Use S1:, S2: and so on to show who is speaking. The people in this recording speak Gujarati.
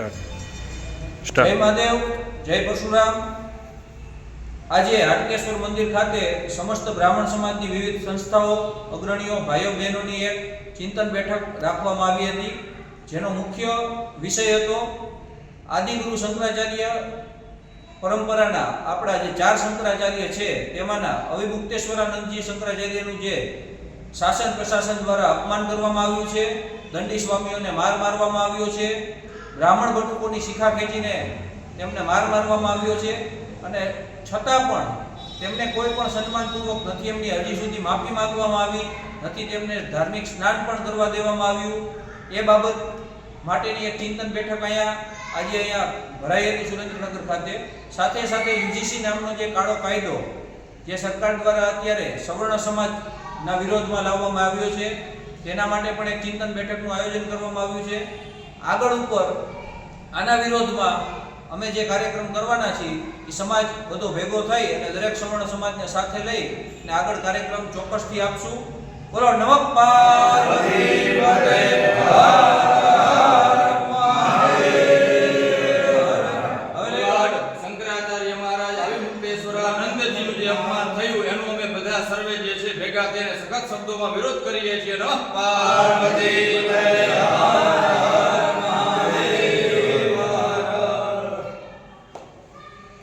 S1: જય મહાદેવ, જય પરશુરામ. આજે હાટકેશ્વર મંદિર ખાતે સમસ્ત બ્રાહ્મણ સમાજની વિવિધ સંસ્થાઓ, અગ્રણીઓ, ભાઈઓ, બહેનોની એક ચિંતન બેઠક રાખવામાં આવી હતી. જેનો મુખ્ય વિષય હતો આદિગુરુ શંકરાચાર્ય પરંપરાના આપણા જે ચાર શંકરાચાર્ય છે, તેમાંના અવિમુક્તેશ્વરાનંદજી શંકરાચાર્યનું જે શાસન પ્રશાસન દ્વારા અપમાન કરવામાં આવ્યું છે, દંડી સ્વામીઓને માર મારવામાં આવ્યો છે બ્રાહ્મણ બટુકોની શિખા ખેંચીને તેમને માર મારવામાં આવ્યો છે અને છતાં પણ તેમને કોઈ પણ સન્માનપૂર્વક નથી એમની હજી સુધી માફી માંગવામાં આવી, નથી તેમને ધાર્મિક સ્નાન પણ કરવા દેવામાં આવ્યું. એ બાબત માટેની એક ચિંતન બેઠક અહીંયા આજે અહીંયા ભરાઈ હતી સુરેન્દ્રનગર ખાતે. સાથે સાથે યુજીસી નામનો જે કાળો કાયદો જે સરકાર દ્વારા અત્યારે સવર્ણ સમાજના વિરોધમાં લાવવામાં આવ્યો છે, તેના માટે પણ એક ચિંતન બેઠકનું આયોજન કરવામાં આવ્યું છે. આગળ ઉપર આના વિરોધમાં અમે જે કાર્યક્રમ કરવાના છીએ, એ સમાજ બધો ભેગો થઈ અને દરેક સવર્ણ સમાજને સાથે લઈ અને આગળ કાર્યક્રમ ચોક્કસથી આપશું. બોલો, નમઃ હવે લઈ
S2: શંકરાચાર્ય મહારાજ અવિમુક્તેશ્વરાનંદજીનું જે અપમાન થયું, એનું અમે બધા સર્વે જે છે, ભેગા થઈને સખત શબ્દોમાં વિરોધ કરીએ છીએ. નમઃ પાર્વતી.